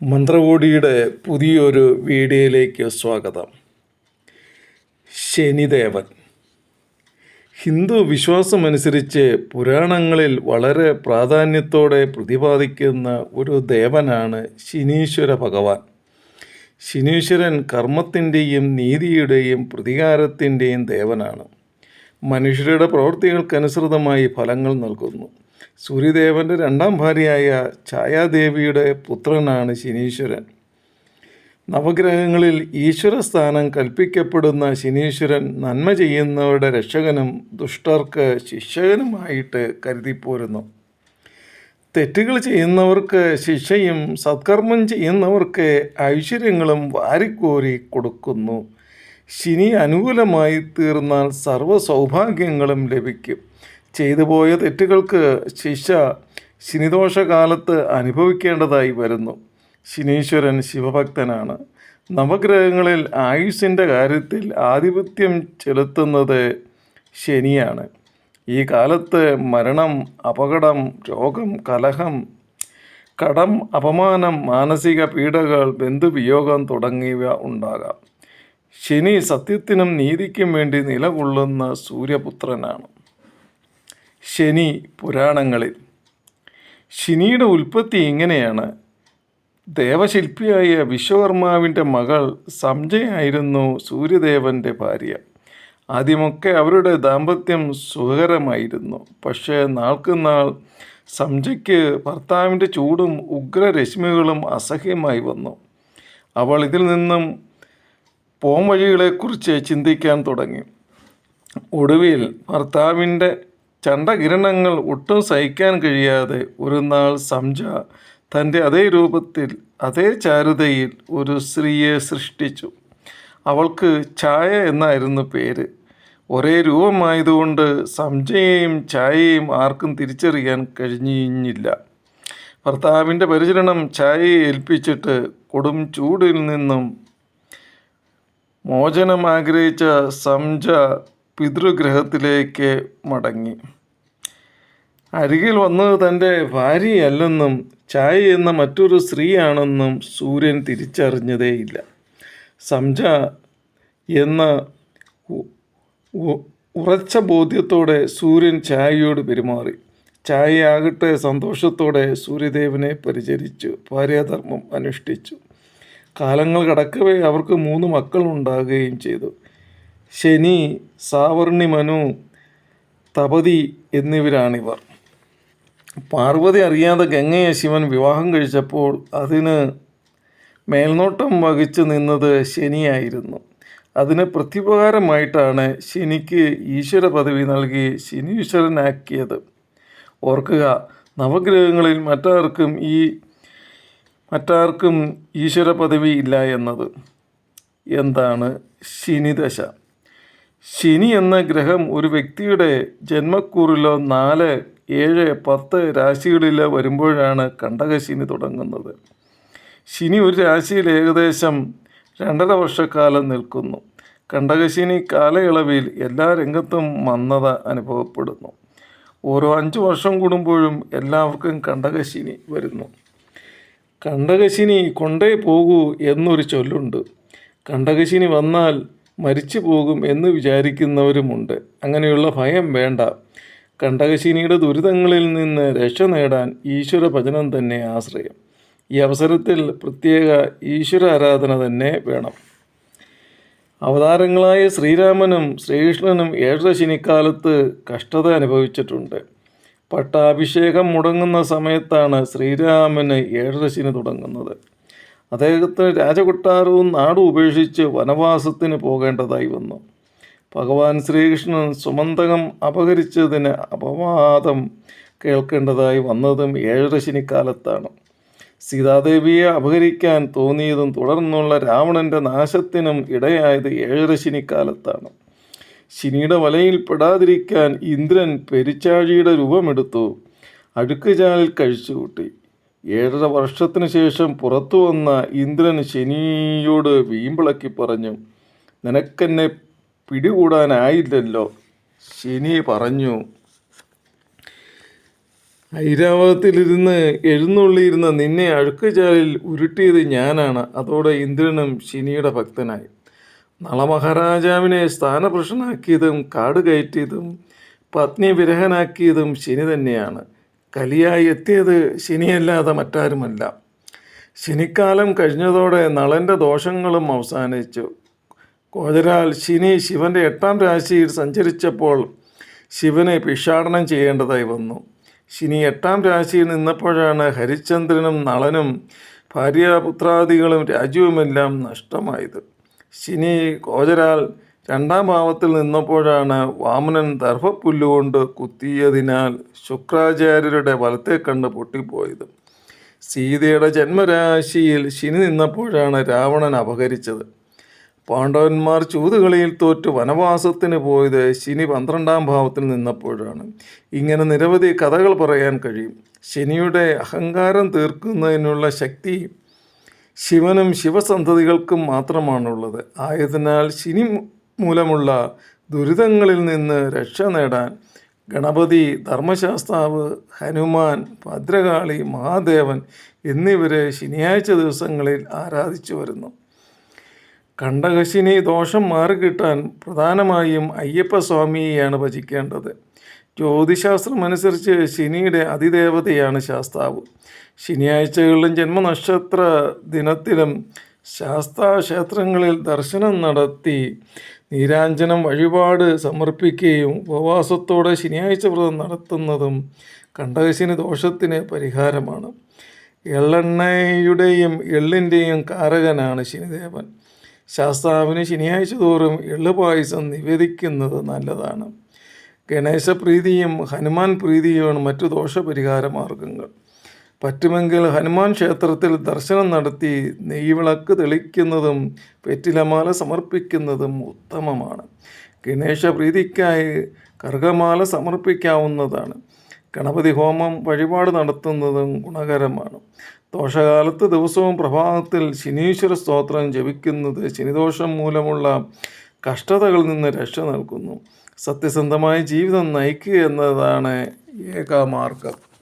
മന്ത്രകോടിയുടെ പുതിയൊരു വീഡിയോയിലേക്ക് സ്വാഗതം. ശനിദേവൻ. ഹിന്ദു വിശ്വാസമനുസരിച്ച് പുരാണങ്ങളിൽ വളരെ പ്രാധാന്യത്തോടെ പ്രതിപാദിക്കുന്ന ഒരു ദേവനാണ് ശനീശ്വര ഭഗവാൻ. ശനീശ്വരൻ കർമ്മത്തിന്റെയും നീതിയുടെയും പ്രതികാരത്തിന്റെയും ദേവനാണ്. മനുഷ്യരുടെ പ്രവൃത്തികൾക്കനുസൃതമായി ഫലങ്ങൾ നൽകുന്നു. സൂര്യദേവന്റെ രണ്ടാം ഭാര്യയായ ഛായാദേവിയുടെ പുത്രനാണ് ശനീശ്വരൻ. നവഗ്രഹങ്ങളിൽ ഈശ്വരസ്ഥാനം കൽപ്പിക്കപ്പെടുന്ന ശനീശ്വരൻ നന്മ ചെയ്യുന്നവരുടെ രക്ഷകനും ദുഷ്ടർക്ക് ശിക്ഷകനുമായിട്ട് കരുതിപ്പോരുന്നു. തെറ്റുകൾ ചെയ്യുന്നവർക്ക് ശിക്ഷയും സത്കർമ്മം ചെയ്യുന്നവർക്ക് ഐശ്വര്യങ്ങളും വാരിക്കോരി കൊടുക്കുന്നു. ശനി അനുകൂലമായി തീർന്നാൽ സർവ സൗഭാഗ്യങ്ങളും ലഭിക്കും. ചെയ്തു പോയ തെറ്റുകൾക്ക് ശിക്ഷ ശനിദോഷകാലത്ത് അനുഭവിക്കേണ്ടതായി വരുന്നു. ശനീശ്വരൻ ശിവഭക്തനാണ്. നവഗ്രഹങ്ങളിൽ ആയുസ്സിന്റെ കാര്യത്തിൽ ആധിപത്യം ചെലുത്തുന്നത് ശനിയാണ്. ഈ കാലത്ത് മരണം അപകടം രോഗം കലഹം കടം അപമാനം മാനസിക പീഡകൾ ബന്ധുവിയോഗം തുടങ്ങിയവ ഉണ്ടാകാം. ശനി സത്യത്തിനും നീതിക്കും വേണ്ടി നിലകൊള്ളുന്ന സൂര്യപുത്രനാണ്. ശനി പുരാണങ്ങളിൽ. ശനിയുടെ ഉൽപ്പത്തി ഇങ്ങനെയാണ് ദേവശില്പിയായ വിശ്വകർമാവിന്റെ മകൾ സംജയായിരുന്നു സൂര്യദേവന്റെ ഭാര്യ. ആദ്യമൊക്കെ അവരുടെ ദാമ്പത്യം സുഖകരമായിരുന്നു. പക്ഷേ നാൾക്കുനാൾ സംജയ്ക്ക് ഭർത്താവിന്റെ ചൂടും ഉഗ്രരശ്മികളും അസഹ്യമായി വന്നു. അവൾ ഇതിൽ നിന്നും പോംവഴികളെക്കുറിച്ച് ചിന്തിക്കാൻ തുടങ്ങി. ഒടുവിൽ ഭർത്താവിന്റെ ചണ്ടകിരണങ്ങൾ ഒട്ടും സഹിക്കാൻ കഴിയാതെ ഒരു നാൾ സംജ തന്റെ അതേ രൂപത്തിൽ അതേ ചാരുതയിൽ ഒരു സ്ത്രീയെ സൃഷ്ടിച്ചു. അവൾക്ക് ഛായ എന്നായിരുന്നു പേര്. ഒരേ രൂപമായതുകൊണ്ട് സംജയെയും ഛായയെയും ആർക്കും തിരിച്ചറിയാൻ കഴിഞ്ഞില്ല ഭർത്താവിന്റെ പരിചരണം ഛായയെ ഏൽപ്പിച്ചിട്ട് കൊടും ചൂടിൽ നിന്നും മോചനം ആഗ്രഹിച്ച സംജ പിതൃഗ്രഹത്തിലേക്ക് മടങ്ങി. അരികിൽ വന്നത് തന്റെ ഭാര്യയല്ലെന്നും ചായ എന്ന മറ്റൊരു സ്ത്രീയാണെന്നും സൂര്യൻ തിരിച്ചറിഞ്ഞതേയില്ല. സംജ എന്ന ഉറച്ച ബോധ്യത്തോടെ സൂര്യൻ ചായയോട് പെരുമാറി. ചായയാകട്ടെ സന്തോഷത്തോടെ സൂര്യദേവനെ പരിചരിച്ചു ഭാര്യാധർമ്മം അനുഷ്ഠിച്ചു. കാലങ്ങൾ കടക്കവേ അവർക്ക് മൂന്ന് മക്കൾ ഉണ്ടാകുകയും ചെയ്തു. ശനി സാവർണി മനു തപതി എന്നിവരാണിവർ. പാർവതി അറിയാതെ ഗംഗയെ ശിവൻ വിവാഹം കഴിച്ചപ്പോൾ അതിന് മേൽനോട്ടം വഹിച്ചു നിന്നത് ശനിയായിരുന്നു. അതിന് പ്രത്യുപകാരമായിട്ടാണ് ശനിക്ക് ഈശ്വര പദവി നൽകി ശനീശ്വരനാക്കിയത്. ഓർക്കുക നവഗ്രഹങ്ങളിൽ മറ്റാർക്കും ഈ മറ്റാർക്കും ഈശ്വര പദവി ഇല്ല എന്നത്. എന്താണ് ശനിദശ? ശനി എന്ന ഗ്രഹം ഒരു വ്യക്തിയുടെ ജന്മക്കൂറിലോ നാല് ഏഴ് പത്ത് രാശികളിലോ വരുമ്പോഴാണ് കണ്ടകശിനി തുടങ്ങുന്നത്. ശനി ഒരു രാശിയിൽ ഏകദേശം രണ്ടര വർഷക്കാലം നിൽക്കുന്നു. കണ്ടകശിനി കാലയളവിൽ എല്ലാ രംഗത്തും മന്ദത അനുഭവപ്പെടുന്നു. ഓരോ അഞ്ച് വർഷം കൂടുമ്പോഴും എല്ലാവർക്കും കണ്ടകശിനി വരുന്നു. കണ്ടകശിനി കൊണ്ടേ പോകൂ എന്നൊരു ചൊല്ലുണ്ട്. കണ്ടകശിനി വന്നാൽ മരിച്ചു പോകും എന്ന് വിചാരിക്കുന്നവരുമുണ്ട്. അങ്ങനെയുള്ള ഭയം വേണ്ട. കണ്ടകശിനിയുടെ ദുരിതങ്ങളിൽ നിന്ന് രക്ഷ നേടാൻ ഈശ്വര ഭജനം തന്നെ ആശ്രയം. ഈ അവസരത്തിൽ പ്രത്യേക ഈശ്വര ആരാധന തന്നെ വേണം. അവതാരങ്ങളായ ശ്രീരാമനും ശ്രീകൃഷ്ണനും ഏഴര ശനിക്കാലത്ത് കഷ്ടത അനുഭവിച്ചിട്ടുണ്ട്. പട്ടാഭിഷേകം മുടങ്ങുന്ന സമയത്താണ് ശ്രീരാമന് ഏഴര ശനി തുടങ്ങുന്നത്. അദ്ദേഹത്തിന് രാജകൊട്ടാരവും നാടും ഉപേക്ഷിച്ച് വനവാസത്തിന് പോകേണ്ടതായി വന്നു. ഭഗവാൻ ശ്രീകൃഷ്ണൻ സുമന്തകം അപഹരിച്ചതിന് അപവാദം കേൾക്കേണ്ടതായി വന്നതും ഏഴരശിനിക്കാലത്താണ്. സീതാദേവിയെ അപഹരിക്കാൻ തോന്നിയതും തുടർന്നുള്ള രാവണന്റെ നാശത്തിനും ഇടയായത് ഏഴരശിനിക്കാലത്താണ്. ശനിയുടെ വലയിൽ പെടാതിരിക്കാൻ ഇന്ദ്രൻ പെരിച്ചാഴിയുടെ രൂപമെടുത്തു. അഴുക്കുചാലിൽ കഴിച്ചുകൂട്ടി. ഏഴര വർഷത്തിനു ശേഷം പുറത്തു വന്ന ഇന്ദ്രൻ ശനിയോട് വീമ്പിളക്കി പറഞ്ഞു നിനക്കെന്നെ പിടികൂടാനായില്ലല്ലോ. ശനി പറഞ്ഞു ഐരാവതത്തിലിരുന്ന് എഴുന്നള്ളിയിരുന്ന നിന്നെ അഴുക്കുചാലിൽ ഉരുട്ടിയത് ഞാനാണ്. അതോടെ ഇന്ദ്രനും ശനിയുടെ ഭക്തനായി. നളമഹാരാജാവിനെ സ്ഥാനപുരുഷനാക്കിയതും കാട് കയറ്റിയതും പത്നി വിരഹനാക്കിയതും ശനി തന്നെയാണ്. കലിയായി എത്തിയത് ശനിയല്ലാതെ മറ്റാരുമല്ല. ശനിക്കാലം കഴിഞ്ഞതോടെ നളന്റെ ദോഷങ്ങളും അവസാനിച്ചു. കോതരാൽ ശനി ശിവന്റെ എട്ടാം രാശിയിൽ സഞ്ചരിച്ചപ്പോൾ ശിവനെ ഭിക്ഷാടനം ചെയ്യേണ്ടതായി വന്നു. ശനി എട്ടാം രാശിയിൽ നിന്നപ്പോഴാണ് ഹരിചന്ദ്രനും നളനും ഭാര്യ പുത്രാദികളും രാജ്യവുമെല്ലാം നഷ്ടമായത്. ശനി കോചരാൽ രണ്ടാം ഭാവത്തിൽ നിന്നപ്പോഴാണ് വാമനൻ ദർഭപ്പുല്ലുകൊണ്ട് കുത്തിയതിനാൽ ശുക്രാചാര്യരുടെ വലത്തെ കണ്ണ് പൊട്ടിപ്പോയത്. സീതയുടെ ജന്മരാശിയിൽ ശനി നിന്നപ്പോഴാണ് രാവണൻ അപഹരിച്ചത്. പാണ്ഡവന്മാർ ചൂതുകളിയിൽ തോറ്റ് വനവാസത്തിന് പോയത് ശനി പന്ത്രണ്ടാം ഭാവത്തിൽ നിന്നപ്പോഴാണ്. ഇങ്ങനെ നിരവധി കഥകൾ പറയാൻ കഴിയും. ശനിയുടെ അഹങ്കാരം തീർക്കുന്നതിനുള്ള ശക്തി ശിവനും ശിവസന്തതികൾക്കും മാത്രമാണുള്ളത്. ആയതിനാൽ ശനി മൂലമുള്ള ദുരിതങ്ങളിൽ നിന്ന് രക്ഷ നേടാൻ ഗണപതി ധർമ്മശാസ്താവ് ഹനുമാൻ ഭദ്രകാളി മഹാദേവൻ എന്നിവരെ ശനിയാഴ്ച ദിവസങ്ങളിൽ ആരാധിച്ചു വരുന്നു. കണ്ടകശിനി ദോഷം മാറിക്കിട്ടാൻ പ്രധാനമായും അയ്യപ്പസ്വാമിയെയാണ് ഭജിക്കേണ്ടത്. ജ്യോതിശാസ്ത്രമനുസരിച്ച് ശനിയുടെ അതിദേവതയാണ് ശാസ്താവ്. ശനിയാഴ്ചകളിലും ജന്മനക്ഷത്ര ദിനത്തിലും ശാസ്താ ക്ഷേത്രങ്ങളിൽ ദർശനം നടത്തി നീരാഞ്ജനം വഴിപാട് സമർപ്പിക്കുകയും ഉപവാസത്തോടെ ശനിയാഴ്ച വ്രതം നടത്തുന്നതും കണ്ടകശിന് ദോഷത്തിന് പരിഹാരമാണ്. എള്ളെണ്ണയുടെയും എള്ളിന്റെയും കാരകനാണ് ശനിദേവൻ. ശാസ്താവിന് ശനിയാഴ്ച തോറും എള്ള് പായസം നിവേദിക്കുന്നത് നല്ലതാണ്. ഗണേശപ്രീതിയും ഹനുമാൻ പ്രീതിയുമാണ് മറ്റു ദോഷപരിഹാര മാർഗങ്ങൾ പറ്റുമെങ്കിൽ ഹനുമാൻ ക്ഷേത്രത്തിൽ ദർശനം നടത്തി നെയ്വിളക്ക് തെളിക്കുന്നതും പെറ്റിലമാല സമർപ്പിക്കുന്നതും ഉത്തമമാണ്. ഗണേശ പ്രീതിക്കായി കർഗമാല സമർപ്പിക്കാവുന്നതാണ്. ഗണപതി ഹോമം വഴിപാട് നടത്തുന്നതും ഗുണകരമാണ്. ദോഷകാലത്ത് ദിവസവും പ്രഭാതത്തിൽ ശനീശ്വര സ്തോത്രം ജപിക്കുന്നത് ശനിദോഷം മൂലമുള്ള കഷ്ടതകളിൽ നിന്ന് രക്ഷ നൽകുന്നു. സത്യസന്ധമായ ജീവിതം നയിക്കുക എന്നതാണ് ഏക മാർഗം.